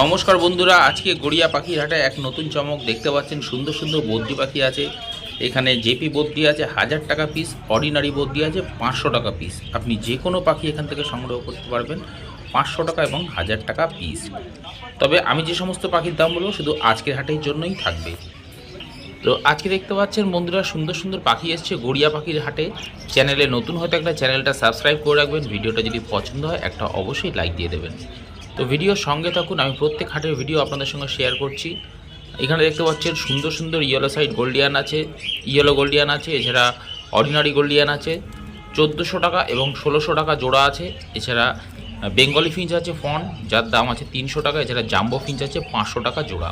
নমস্কার বন্ধুরা, আজকে গড়িয়া পাখির হাটে এক নতুন চমক দেখতে পাচ্ছেন। সুন্দর সুন্দর বদ্রি পাখি আছে। এখানে জেপি বদ্রি আছে, হাজার টাকা পিস অর্ডিনারি বদ্রি আছে, পাঁচশো টাকা পিস আপনি যে কোনো পাখি এখান থেকে সংগ্রহ করতে পারবেন, পাঁচশো টাকা এবং হাজার টাকা পিস তবে আমি যে সমস্ত পাখির দাম বলব, শুধু আজকের হাটের জন্যই থাকবে। তো আজকে দেখতে পাচ্ছেন বন্ধুরা, সুন্দর সুন্দর পাখি এসছে গড়িয়া পাখির হাটে। চ্যানেলে নতুন হয়তো একটা চ্যানেলটা সাবস্ক্রাইব করে রাখবেন। ভিডিওটা যদি পছন্দ হয়, একটা অবশ্যই লাইক দিয়ে দেবেন। তো ভিডিওর সঙ্গে থাকুন, আমি প্রত্যেক হাটের ভিডিও আপনাদের সঙ্গে শেয়ার করছি। এখানে দেখতে পাচ্ছেন সুন্দর সুন্দর ইয়েলো সাইড গোল্ডিয়ান আছে ইয়েলো গোল্ডিয়ান আছে, এছাড়া অর্ডিনারি গোল্ডিয়ান আছে, চোদ্দোশো টাকা এবং ষোলোশো টাকা জোড়া আছে, এছাড়া বেঙ্গলি ফিঞ্চ আছে ফন, যার দাম আছে তিনশো টাকা, এছাড়া জাম্বো ফিঞ্চ আছে পাঁচশো টাকা জোড়া।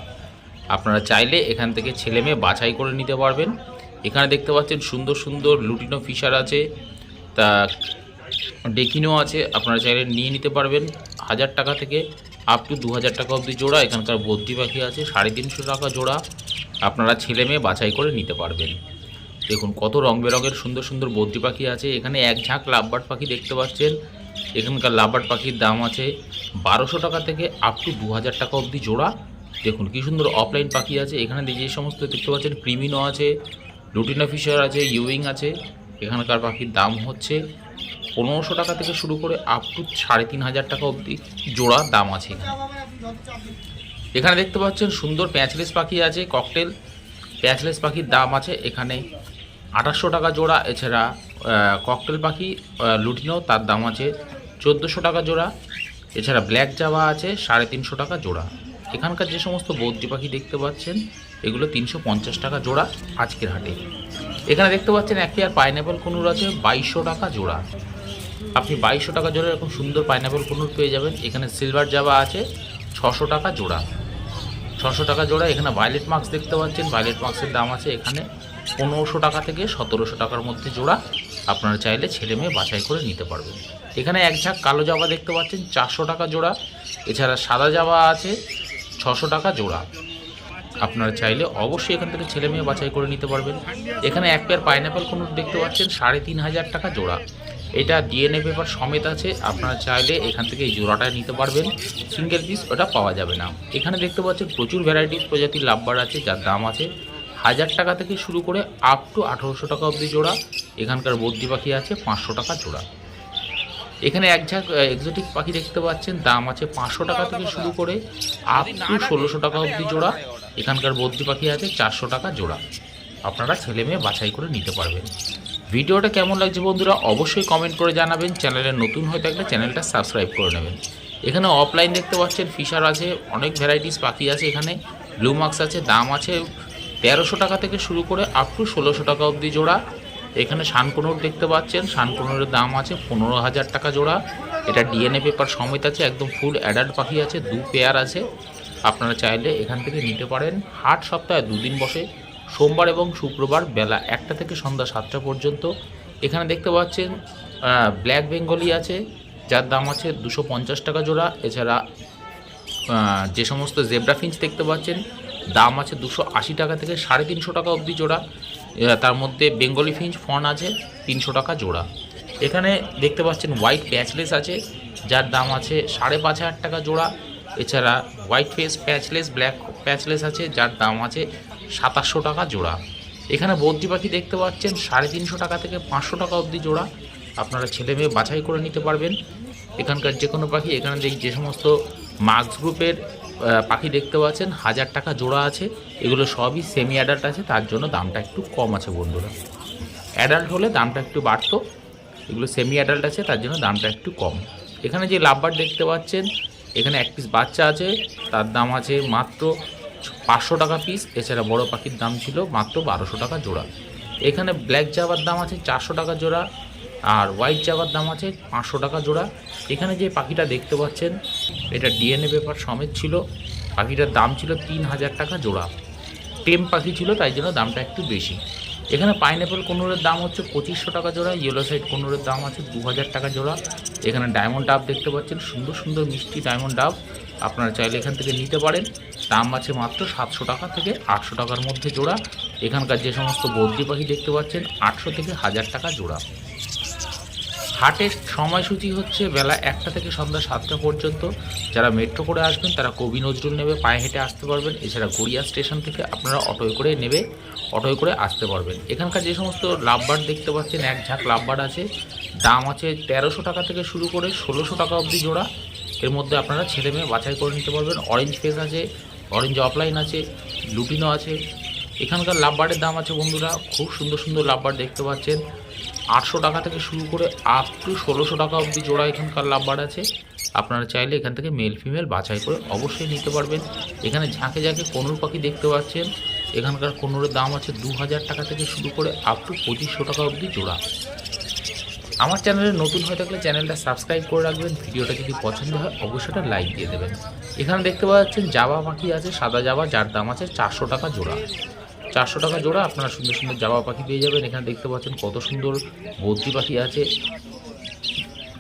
আপনারা চাইলে এখান থেকে ছেলে মেয়ে বাছাই করে নিতে পারবেন। এখানে দেখতে পাচ্ছেন সুন্দর সুন্দর লুটিনো ফিশার আছে, তা, ডেকিনো আছে, আপনারা চাইলে নিয়ে নিতে পারবেন। হাজার টাকা থেকে আপ টু দু হাজার টাকা অবধি জোড়া। এখানকার বদ্রি পাখি আছে, সাড়ে তিনশো টাকা জোড়া। আপনারা ছেলে মেয়ে বাছাই করে নিতে পারবেন। দেখুন কত রং বেরঙের সুন্দর সুন্দর বদ্রি পাখি আছে। এখানে এক ঝাঁক লাভবার্ড পাখি দেখতে পাচ্ছেন। এখানকার লাভবার্ড পাখির দাম আছে বারোশো টাকা থেকে আপ টু দু হাজার টাকা অবধি জোড়া। দেখুন কি সুন্দর অফলাইন পাখি আছে। এখানে যে সমস্ত দেখতে পাচ্ছেন, ক্রিমিনো আছে, লুটিনা ফিশার আছে, ইউইং আছে। এখানকার পাখির দাম হচ্ছে পনেরোশো টাকা থেকে শুরু করে আপ টু সাড়ে তিন হাজার টাকা অবধি জোড়া দাম আছে এখানে। এখানে দেখতে পাচ্ছেন সুন্দর প্যাঁচলেস পাখি আছে ককটেল প্যাঁচলেস পাখির দাম আছে এখানে আঠাশশো টাকা জোড়া। এছাড়া ককটেল পাখি লুটিনো তার দাম আছে চোদ্দোশো টাকা জোড়া। এছাড়া ব্ল্যাক জাভা আছে সাড়ে তিনশো টাকা জোড়া। এখানকার যে সমস্ত বদ্রি পাখি দেখতে পাচ্ছেন, এগুলো তিনশো পঞ্চাশ টাকা জোড়া আজকের হাটে। এখানে দেখতে পাচ্ছেন এক পেয়ার পাইনাপেল কুনুর আছে, বাইশশো টাকা জোড়া। আপনি বাইশশো টাকা জোড়া এরকম সুন্দর পাইনাপেল কুনুর পেয়ে যাবেন। এখানে সিলভার জাভা আছে, ছশো টাকা জোড়া। ছশো টাকা জোড়া, এখানে ভায়োলেট মার্কস দেখতে পাচ্ছেন। ভায়োলেট মার্কসের দাম আছে এখানে পনেরোশো টাকা থেকে সতেরোশো টাকার মধ্যে জোড়া। আপনারা চাইলে ছেলে মেয়ে বাছাই করে নিতে পারবেন। এখানে এক ঝাঁক কালো জাবা দেখতে পাচ্ছেন, চারশো টাকা জোড়া। এছাড়া সাদা জাবা আছে, ছশো টাকা জোড়া। আপনারা চাইলে অবশ্যই এখান থেকে ছেলে মেয়ে বাছাই করে নিতে পারবেন। এখানে এক পেয়ার পাইনাপেল কোনো দেখতে পাচ্ছেন, সাড়ে তিন হাজার টাকা জোড়া। এটা ডিএনএ পেপার সমেত আছে, আপনারা চাইলে এখান থেকে এই জোড়াটা নিতে পারবেন। সিঙ্গেল পিস ওটা পাওয়া যাবে না। এখানে দেখতে পাচ্ছেন প্রচুর ভ্যারাইটিস প্রজাতির লাভবার আছে, যার দাম আছে হাজার টাকা থেকে শুরু করে আপ টু আঠেরোশো টাকা অবধি জোড়া। এখানকার বদ্রি পাখি আছে পাঁচশো টাকা জোড়া। এখানে এক ঝাঁক এক্সোটিক পাখি দেখতে পাচ্ছেন, দাম আছে পাঁচশো টাকা থেকে শুরু করে আপ টু ষোলোশো টাকা অবধি জোড়া। এখানকার বদ্রি পাখি আছে চারশো টাকা জোড়া। আপনারা ছেলে মেয়ে বাছাই করে নিতে পারবেন। ভিডিওটা কেমন লাগছে বন্ধুরা অবশ্যই কমেন্ট করে জানাবেন। চ্যানেলে নতুন হয়ে থাকলে চ্যানেলটা সাবস্ক্রাইব করে নেবেন। এখানে অফলাইন দেখতে পাচ্ছেন ফিশার আছে, অনেক ভ্যারাইটিস পাখি আছে এখানে। ব্লু মার্কস আছে, দাম আছে তেরোশো টাকা থেকে শুরু করে আপ টু ষোলোশো টাকা অবধি জোড়া। এখানে শানকুনুর দেখতে পাচ্ছেন শানকুনুরের দাম আছে পনেরো হাজার টাকা জোড়া। এটা ডিএনএ পেপার সমেত আছে, একদম ফুল অ্যাডাল্ট পাখি আছে, দু পেয়ার আছে। আপনারা চাইলে এখান থেকে নিতে পারেন। হাট সপ্তাহে দুদিন বসে, সোমবার এবং শুক্রবার বেলা একটা থেকে সন্ধ্যা সাতটা পর্যন্ত। এখানে দেখতে পাচ্ছেন ব্ল্যাক বেঙ্গলি আছে, যার দাম আছে দুশো টাকা জোড়া। এছাড়া যে সমস্ত জেব্রা ফিঞ্চ দেখতে পাচ্ছেন, দাম আছে দুশো টাকা থেকে সাড়ে তিনশো টাকা অবধি জোড়া। তার মধ্যে বেঙ্গলি ফিঞ্চ ফন আছে, তিনশো টাকা জোড়া। এখানে দেখতে পাচ্ছেন হোয়াইট প্যাচলেস আছে, যার দাম আছে সাড়ে পাঁচ হাজার টাকা জোড়া। এছাড়া white face patchless black patchless আছে, যার দাম আছে সাতাশশো টাকা জোড়া। এখানে বদ্রি পাখি দেখতে পাচ্ছেন, সাড়ে তিনশো টাকা থেকে পাঁচশো টাকা অবধি জোড়া। আপনারা ছেলে মেয়ে বাছাই করে নিতে পারবেন। এখানকার যে কোনো পাখি, এখানে যে যে সমস্ত মার্কস গ্রুপের পাখি দেখতে পাচ্ছেন, হাজার টাকা জোড়া আছে। এগুলো সবই সেমি অ্যাডাল্ট আছে, তার জন্য দামটা একটু কম আছে বন্ধুরা। অ্যাডাল্ট হলে দামটা একটু বাড়তো। এগুলো সেমি অ্যাডাল্ট আছে, তার জন্য দামটা একটু কম। এখানে যে লাভবার দেখতে পাচ্ছেন এখানে এক পিস বাচ্চা আছে, তার দাম আছে মাত্র পাঁচশো টাকা পিস এছাড়া বড় পাখির দাম ছিল মাত্র বারোশো টাকা জোড়া। এখানে ব্ল্যাক জাবার দাম আছে চারশো টাকা জোড়া, আর হোয়াইট জাবার দাম আছে পাঁচশো টাকা জোড়া। এখানে যে পাখিটা দেখতে পাচ্ছেন, এটা ডিএনএ পেপার সমেত ছিল, পাখিটার দাম ছিল তিন হাজার টাকা জোড়া। টেম পাখি ছিল, তাই জন্য দামটা একটু বেশি। এখানে পাইনঅ্যাপেল কোনোরের দাম হচ্ছে পঁচিশশো টাকা জোড়া ইয়েলো সাইড কোনোরের দাম আছে দু হাজার টাকা জোড়া। এখানে ডায়মন্ড ডাব দেখতে পাচ্ছেন, সুন্দর সুন্দর মিষ্টি ডায়মন্ড ডাব আপনারা চাইলে এখান থেকে নিতে পারেন। দাম আছে মাত্র সাতশো টাকা থেকে আটশো টাকার মধ্যে জোড়া। এখানকার যে সমস্ত বদ্রি পাখি দেখতে পাচ্ছেন, আটশো থেকে হাজার টাকা জোড়া। হাটের সময়সূচি হচ্ছে বেলা একটা থেকে সন্ধ্যা সাতটা পর্যন্ত। যারা মেট্রো করে আসবেন, তারা কবি নজরুল নেবে, পায়ে হেঁটে আসতে পারবেন। এছাড়া গড়িয়া স্টেশন থেকে আপনারা অটোয় করে নেবে অটোয় করে আসতে পারবেন। এখানকার যে সমস্ত লাভবার দেখতে পাচ্ছেন, এক ঝাঁক লাভবার আছে। দাম আছে তেরোশো টাকা থেকে শুরু করে ষোলোশো টাকা অবধি জোড়া। এর মধ্যে আপনারা ছেলে মেয়ে বাছাই করে নিতে পারবেন। অরেঞ্জ ফেস আছে অরেঞ্জ অফলাইন আছে লুটিনো আছে। এখানকার লাভবারের দাম আছে বন্ধুরা, খুব সুন্দর সুন্দর লাভবার দেখতে পাচ্ছেন। আটশো টাকা থেকে শুরু করে আপ টু ষোলোশো টাকা অবধি জোড়া এখানকার লাভবার আছে। আপনারা চাইলে এখান থেকে মেল ফিমেল বাছাই করে অবশ্যই নিতে পারবেন। এখানে ঝাঁকে ঝাঁকে কোনুর পাখি দেখতে পাচ্ছেন। এখানকার কোনুরের দাম আছে দু হাজার টাকা থেকে শুরু করে আপ টু পঁচিশশো টাকা অবধি জোড়া। আমার চ্যানেলে নতুন হয়ে থাকলে চ্যানেলটা সাবস্ক্রাইব করে রাখবেন। ভিডিওটা যদি পছন্দ হয়, অবশ্যই একটা লাইক দিয়ে দেবেন। এখানে দেখতে পাচ্ছেন জাবা পাখি আছে, সাদা জাবা, যার দাম আছে চারশো টাকা জোড়া। চারশো টাকা জোড়া আপনারা সুন্দর সুন্দর জাবা পাখি পেয়ে যাবেন। এখানে দেখতে পাচ্ছেন কত সুন্দর বদ্রি পাখি আছে।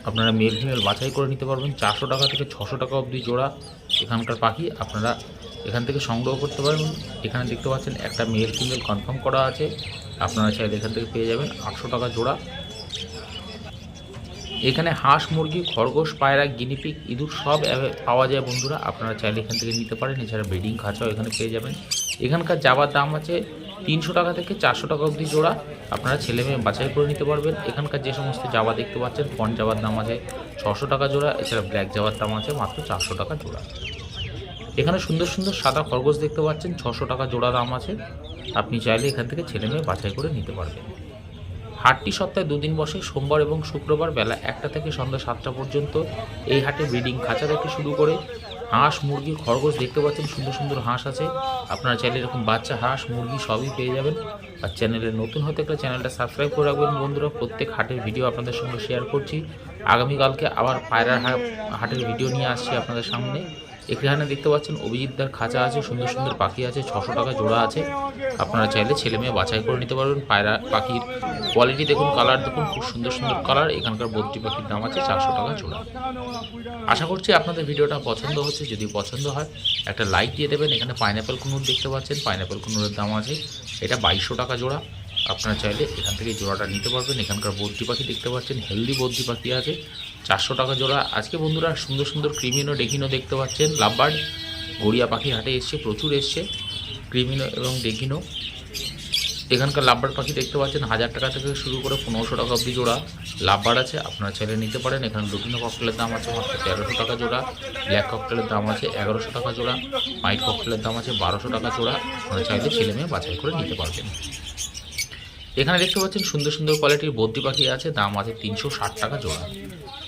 আপনারা মেল ফিমেল বাছাই করে নিতে পারবেন। চারশো টাকা থেকে ছশো টাকা অবধি জোড়া এখানকার পাখি। আপনারা এখান থেকে সংগ্রহ করতে পারবেন। এখানে দেখতে পাচ্ছেন একটা মেল ফিমেল কনফার্ম করা আছে। আপনারা চাইলে এখান থেকে পেয়ে যাবেন আটশো টাকা জোড়া। এখানে হাঁস, মুরগি, খরগোশ, পায়রা গিনিপিক ইঁদুর সব পাওয়া যায় বন্ধুরা। আপনারা চাইলে এখান থেকে নিতে পারেন। এছাড়া ব্রিডিং খাঁচাও এখানে পেয়ে যাবেন। এখানকার যাবার দাম আছে তিনশো টাকা থেকে চারশো টাকা অবধি জোড়া। আপনারা ছেলে মেয়ে বাছাই করে নিতে পারবেন। এখানকার যে সমস্ত জাবা দেখতে পাচ্ছেন, ফন জাবার দাম আছে ছশো টাকা জোড়া, এছাড়া ব্ল্যাক জাবার দাম আছে মাত্র চারশো টাকা জোড়া। এখানে সুন্দর সুন্দর সাদা খরগোশ দেখতে পাচ্ছেন, ছশো টাকা জোড়া দাম আছে। আপনি চাইলে এখান থেকে ছেলে মেয়ে বাছাই করে নিতে পারবেন। হাটটি সপ্তাহে দুদিন বসে, সোমবার এবং শুক্রবার বেলা একটা থেকে সন্ধ্যা সাতটা পর্যন্ত। এই হাটে ব্রিডিং খাঁচা থেকে শুরু করে হাঁস, মুরগি, খরগোশ দেখতে পাচ্ছেন, সুন্দর সুন্দর হাঁস আছে। আপনারা চাইলে এরকম বাচ্চা, হাঁস, মুরগি সবই পেয়ে যাবেন। আর চ্যানেলে নতুন হতে গেলে চ্যানেলটা সাবস্ক্রাইব করে রাখবেন বন্ধুরা। প্রত্যেক হাটের ভিডিও আপনাদের সঙ্গে শেয়ার করছি। আগামীকালকে আবার পায়রার হাটের ভিডিও নিয়ে আসছি আপনাদের সামনে। এখানে দেখতে পাচ্ছেন অভিজিৎদার খাঁচা আছে, সুন্দর সুন্দর পাখি আছে, ছশো টাকা জোড়া আছে। আপনারা চাইলে ছেলে মেয়ে বাছাই করে নিতে পারবেন। পায়রা পাখির কোয়ালিটি দেখুন কালার দেখুন, খুব সুন্দর সুন্দর কালার এখানকার বদ্রি পাখির দাম আছে চারশো টাকা জোড়া। আশা করছি আপনাদের ভিডিওটা পছন্দ হচ্ছে। যদি পছন্দ হয়, একটা লাইক দিয়ে দেবেন। এখানে পাইনাপেল কুনুর দেখতে পাচ্ছেন। পাইনাপেল কুনুরের দাম আছে, এটা বাইশশো টাকা জোড়া। আপনারা চাইলে এখান থেকে জোড়াটা নিতে পারবেন। এখানকার বদ্রি পাখি দেখতে পাচ্ছেন। হেলদি বদ্রি পাখি আছে। চারশো টাকা জোড়া। আজকে বন্ধুরা সুন্দর সুন্দর ক্রিমিনো ডেকিনো দেখতে পাচ্ছেন, লাভবার্ড। গড়িয়া পাখি হাটে এসছে, প্রচুর এসছে, ক্রিমিনো এবং ডেকিনো এখানকার লাভবার পাখি দেখতে পাচ্ছেন, হাজার টাকা থেকে শুরু করে পনেরোশো টাকা অবধি জোড়া। লাভবার আছে, আপনারা ছেলে নিতে পারেন। এখানে লুটিনো ককটেলের দাম আছে মাত্র তেরোশো টাকা জোড়া, ব্ল্যাক ককটেলের দাম আছে এগারোশো টাকা জোড়া, হোয়াইট ককটেলের দাম আছে বারোশো টাকা জোড়া। আপনারা চাইলে ছেলে মেয়ে বাছাই করে নিতে পারবেন। এখানে দেখতে পাচ্ছেন সুন্দর সুন্দর কোয়ালিটির বদ্রি পাখি আছে, দাম আছে তিনশো ষাট টাকা জোড়া।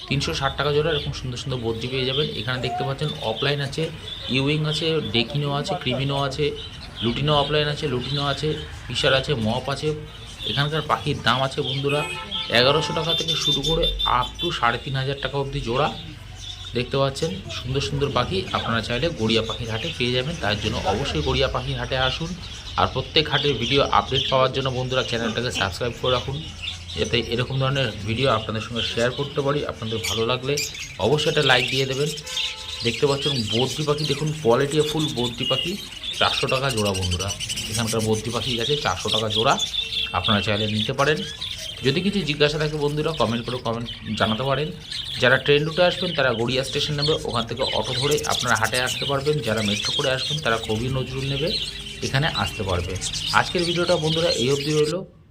তিনশো ষাট টাকা জোড়া, এরকম সুন্দর সুন্দর বদ্রি পেয়ে যাবেন। এখানে দেখতে পাচ্ছেন অফলাইন আছে ইউইং আছে ডেকিনো আছে ক্রিমিনো আছে লুটিনো অফলাইন আছে লুটিনো আছে ফিশার আছে মপ আছে। এখানকার পাখির দাম আছে বন্ধুরা এগারোশো টাকা থেকে শুরু করে আপ টু সাড়ে তিন হাজার টাকা অবধি জোড়া। দেখতে পাচ্ছেন সুন্দর সুন্দর পাখি, আপনারা চাইলে গড়িয়া পাখির হাটে পেয়ে যাবেন, তার জন্য অবশ্যই গড়িয়া পাখির হাটে আসুন। আর প্রত্যেক হাটের ভিডিও আপডেট পাওয়ার জন্য বন্ধুরা চ্যানেলটাকে সাবস্ক্রাইব করে রাখুন। যাতে এরকম ধরনের ভিডিও আপনাদের সঙ্গে শেয়ার করতে পারি। আপনাদের ভালো লাগলে অবশ্যই একটা লাইক দিয়ে দেবেন। দেখতে পাচ্ছেন বদ্রি পাখি, দেখুন কোয়ালিটি ফুল বদ্রি পাখি। চারশো টাকা জোড়া বন্ধুরা। এখানকার বদ্রি পাখি আছে, চারশো টাকা জোড়া। আপনারা চাইলে নিতে পারেন। যদি কিছু জিজ্ঞাসা থাকে বন্ধুরা কমেন্ট করে কমেন্ট জানাতে পারেন। যারা ট্রেন রুটে আসবেন, তারা গড়িয়া স্টেশন নেবে। ওখান থেকে অটো ধরে আপনারা হাটে আসতে পারবেন। যারা মেট্রো করে আসবেন, তারা কবি নজরুল নেবে। এখানে আসতে পারবে। আজকের ভিডিওটা বন্ধুরা এই অবধি রইল।